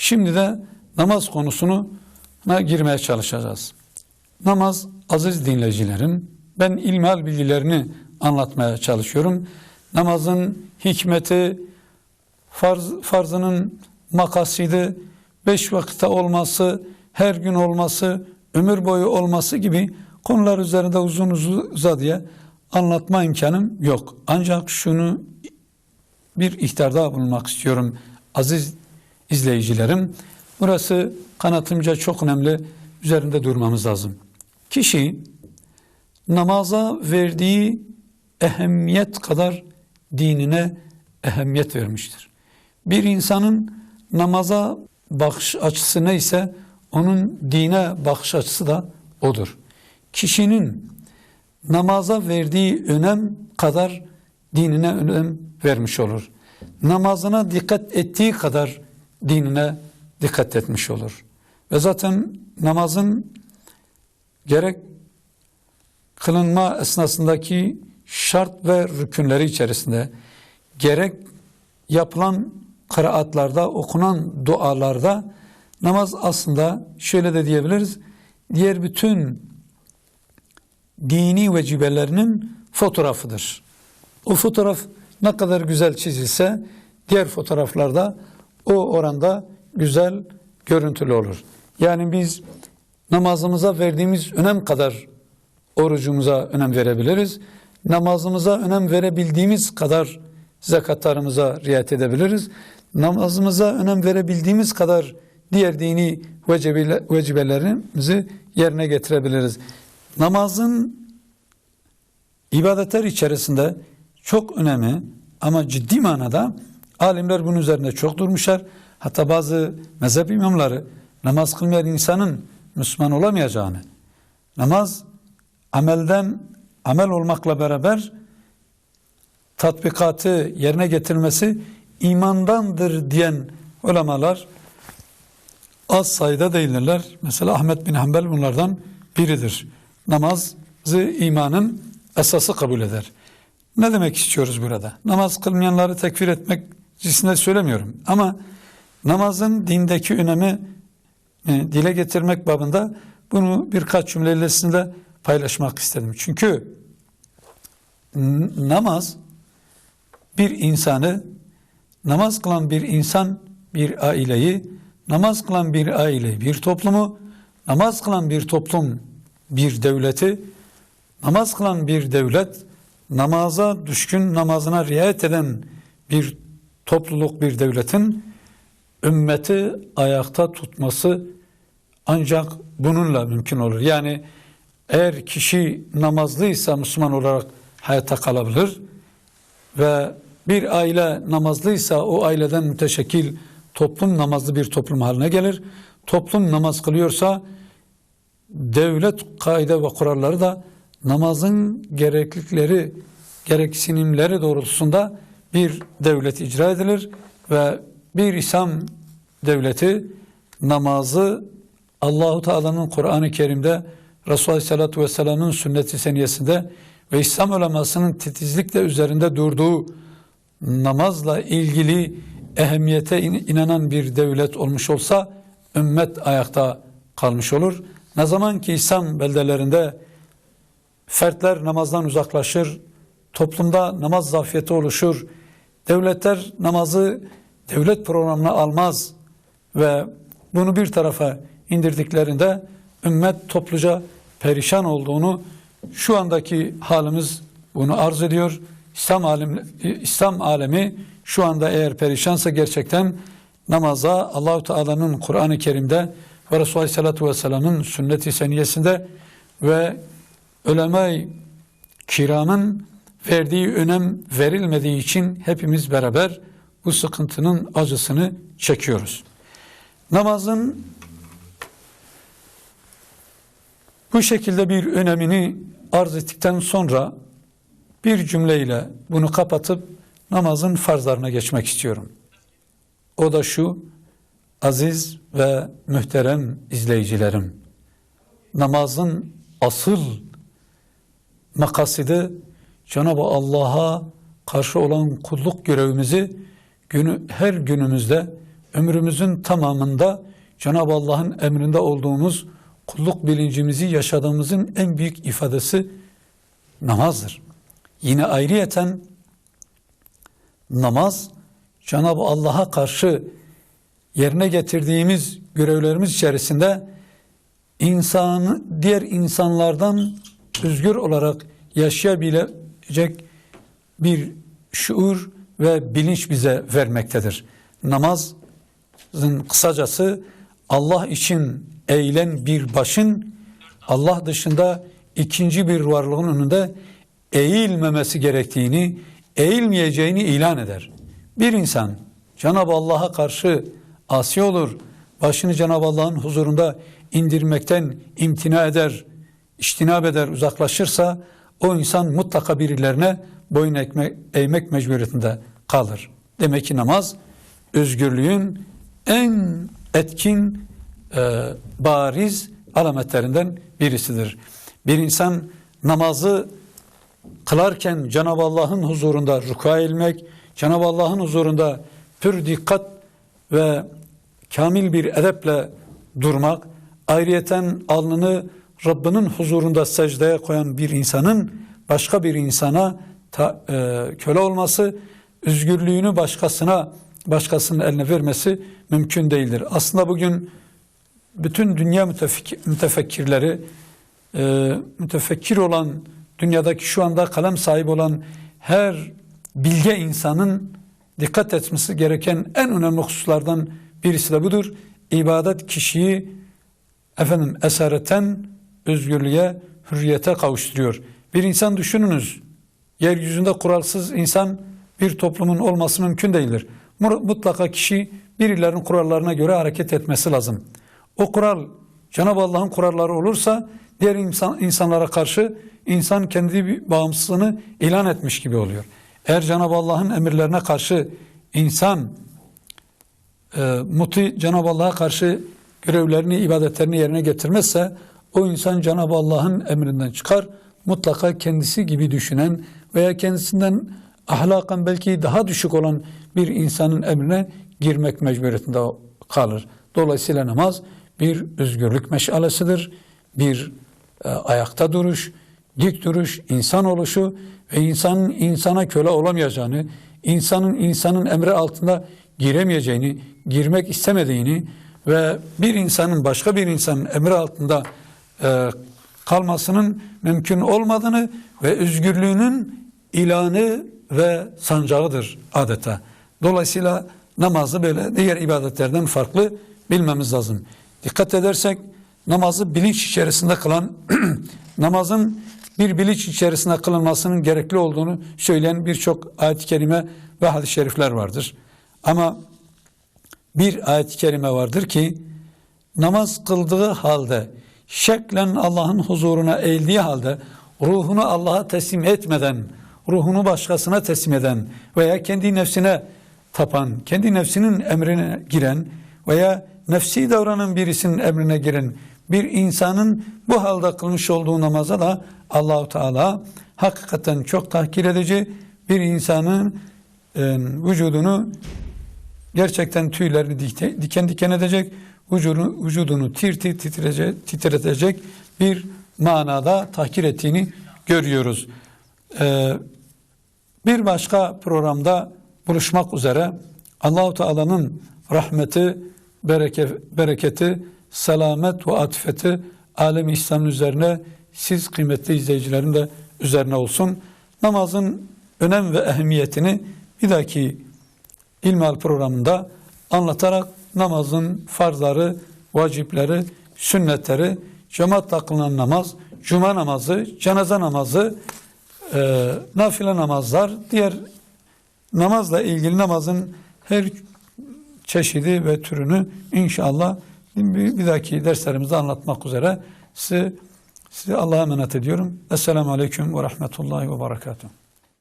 Şimdi de namaz konusuna girmeye çalışacağız. Namaz aziz dinleyicilerim, ben ilmihal bilgilerini anlatmaya çalışıyorum. Namazın hikmeti, farz, farzının makasidi, beş vakitte olması, her gün olması, ömür boyu olması gibi konular üzerinde uzun uzun uzadıya anlatma imkanım yok. Ancak şunu bir ihtarda bulunmak istiyorum aziz izleyicilerim. Burası kanatımca çok önemli, üzerinde durmamız lazım. Kişi namaza verdiği ehemmiyet kadar dinine ehemmiyet vermiştir. Bir insanın namaza bakış açısı neyse onun dine bakış açısı da odur. Kişinin namaza verdiği önem kadar dinine önem vermiş olur. Namazına dikkat ettiği kadar dinine dikkat etmiş olur. Ve zaten namazın gerek kılınma esnasındaki şart ve rükünleri içerisinde gerek yapılan kıraatlarda, okunan dualarda namaz aslında şöyle de diyebiliriz. Diğer bütün dini vecibelerinin fotoğrafıdır. O fotoğraf ne kadar güzel çizilse diğer fotoğraflarda o oranda güzel görüntülü olur. Yani biz namazımıza verdiğimiz önem kadar orucumuza önem verebiliriz. Namazımıza önem verebildiğimiz kadar zekatlarımıza riayet edebiliriz. Namazımıza önem verebildiğimiz kadar diğer dini vecibelerimizi yerine getirebiliriz. Namazın ibadetler içerisinde çok önemli ama ciddi manada alimler bunun üzerine çok durmuşlar. Hatta bazı mezhep imamları namaz kılmayan insanın Müslüman olamayacağını, namaz amelden amel olmakla beraber tatbikatı yerine getirilmesi imandandır diyen ulemalar az sayıda değildirler. Mesela Ahmet bin Hanbel bunlardan biridir. Namazı imanın esası kabul eder. Ne demek istiyoruz burada? Namaz kılmayanları tekfir etmek cinsinde söylemiyorum. Ama namazın dindeki önemi e, dile getirmek babında bunu birkaç cümlesinde paylaşmak istedim. Çünkü namaz bir insanı, namaz kılan bir insan bir aileyi, namaz kılan bir aile bir toplumu, namaz kılan bir toplum bir devleti, namaz kılan bir devlet, namaza düşkün, namazına riayet eden bir topluluk, bir devletin ümmeti ayakta tutması ancak bununla mümkün olur. Yani eğer kişi namazlıysa Müslüman olarak hayata kalabilir ve bir aile namazlıysa o aileden müteşekkil toplum namazlı bir toplum haline gelir. Toplum namaz kılıyorsa devlet kaide ve kuralları da namazın gereklilikleri, gereksinimleri doğrultusunda bir devlet icra edilir ve bir İslam devleti namazı Allahu Teala'nın Kur'an-ı Kerim'de Resulullah Aleyhisselatü Vesselam'ın sünnet-i seniyesinde ve İslam ulemasının titizlikle üzerinde durduğu namazla ilgili ehemmiyete inanan bir devlet olmuş olsa ümmet ayakta kalmış olur. Ne zaman ki İslam beldelerinde fertler namazdan uzaklaşır, toplumda namaz zafiyeti oluşur, devletler namazı devlet programına almaz ve bunu bir tarafa indirdiklerinde ümmet topluca perişan olduğunu şu andaki halimiz bunu arz ediyor. İslam alemi, İslam alemi şu anda eğer perişansa gerçekten namaza Allahu Teala'nın Kur'an-ı Kerim'de ve Resulullah Aleyhisselatü Vesselam'ın sünnet-i seniyesinde ve ulema-i kiramın verdiği önem verilmediği için hepimiz beraber bu sıkıntının acısını çekiyoruz. Namazın bu şekilde bir önemini arz ettikten sonra bir cümleyle bunu kapatıp namazın farzlarına geçmek istiyorum. O da şu, aziz ve mühterem izleyicilerim, namazın asıl makasidi Cenab-ı Allah'a karşı olan kulluk görevimizi günü, her günümüzde ömrümüzün tamamında Cenab-ı Allah'ın emrinde olduğumuz kulluk bilincimizi yaşadığımızın en büyük ifadesi namazdır. Yine ayrıyeten namaz Cenab-ı Allah'a karşı yerine getirdiğimiz görevlerimiz içerisinde insanı diğer insanlardan özgür olarak yaşayabilecek bir şuur ve bilinç bize vermektedir. Namazın kısacası Allah için eğilen bir başın Allah dışında ikinci bir varlığın önünde eğilmemesi gerektiğini, eğilmeyeceğini ilan eder. Bir insan Cenab-ı Allah'a karşı asi olur, başını Cenab-ı Allah'ın huzurunda indirmekten imtina eder, iştinab eder, uzaklaşırsa o insan mutlaka birilerine boyun ekme, eğmek mecburiyetinde kalır. Demek ki namaz özgürlüğün en etkin, e, bariz alametlerinden birisidir. Bir insan namazı kılarken Cenab-ı Allah'ın huzurunda rükûa ilmek, Cenab-ı Allah'ın huzurunda pür dikkat ve kamil bir edeple durmak, ayrıyeten alnını Rabbinin huzurunda secdeye koyan bir insanın başka bir insana ta, e, köle olması, özgürlüğünü başkasına, başkasının eline vermesi mümkün değildir. Aslında bugün bütün dünya mütefekkir, mütefekkirleri, e, mütefekkir olan, dünyadaki şu anda kalem sahibi olan her bilge insanın dikkat etmesi gereken en önemli hususlardan birisi de budur. İbadet kişiyi efendim esaretten özgürlüğe, hürriyete kavuşturuyor. Bir insan düşününüz. Yeryüzünde kuralsız insan bir toplumun olması mümkün değildir. Mutlaka kişi birilerinin kurallarına göre hareket etmesi lazım. O kural Cenab-ı Allah'ın kuralları olursa diğer insan, insanlara karşı insan kendi bağımsızlığını ilan etmiş gibi oluyor. Eğer Cenab-ı Allah'ın emirlerine karşı insan e, muti Cenab-ı Allah'a karşı görevlerini, ibadetlerini yerine getirmezse o insan Cenab-ı Allah'ın emrinden çıkar. Mutlaka kendisi gibi düşünen veya kendisinden ahlakan belki daha düşük olan bir insanın emrine girmek mecburiyetinde kalır. Dolayısıyla namaz bir özgürlük meşalesidir. Bir e, ayakta duruş, dik duruş, insan oluşu ve insanın insana köle olamayacağını, insanın insanın emri altında giremeyeceğini, girmek istemediğini ve bir insanın başka bir insanın emri altında e, kalmasının mümkün olmadığını ve özgürlüğünün ilanı ve sancağıdır adeta. Dolayısıyla namazı böyle diğer ibadetlerden farklı bilmemiz lazım. Dikkat edersek namazı bilinç içerisinde kılan, namazın bir bilinç içerisinde kılınmasının gerekli olduğunu söyleyen birçok ayet-i kerime ve hadis-i şerifler vardır. Ama bir ayet-i kerime vardır ki namaz kıldığı halde şeklen Allah'ın huzuruna eğildiği halde ruhunu Allah'a teslim etmeden, ruhunu başkasına teslim eden veya kendi nefsine tapan, kendi nefsinin emrine giren veya nefsi davranan birisinin emrine giren bir insanın bu halde kılmış olduğu namaza da Allahu Teala hakikaten çok tahkir edici bir insanın e, vücudunu gerçekten tüylerini diken diken edecek, vücudunu, vücudunu tir tir titrecek, titretecek bir manada tahkir ettiğini görüyoruz. Ee, bir başka programda buluşmak üzere Allahu Teala'nın rahmeti, bereke, bereketi, selamet ve atifeti alem İslam'ın üzerine siz kıymetli izleyicilerin de üzerine olsun. Namazın önem ve ehemmiyetini bir dahaki İlmihal programında anlatarak namazın farzları, vacipleri, sünnetleri, cemaatle kılınan namaz, cuma namazı, cenaze namazı, e, nafile namazlar, diğer namazla ilgili namazın her çeşidi ve türünü inşallah bir, bir dahaki derslerimizde anlatmak üzere size, size Allah'a emanet ediyorum. Esselamu Aleyküm ve Rahmetullahi ve Berekatuhu.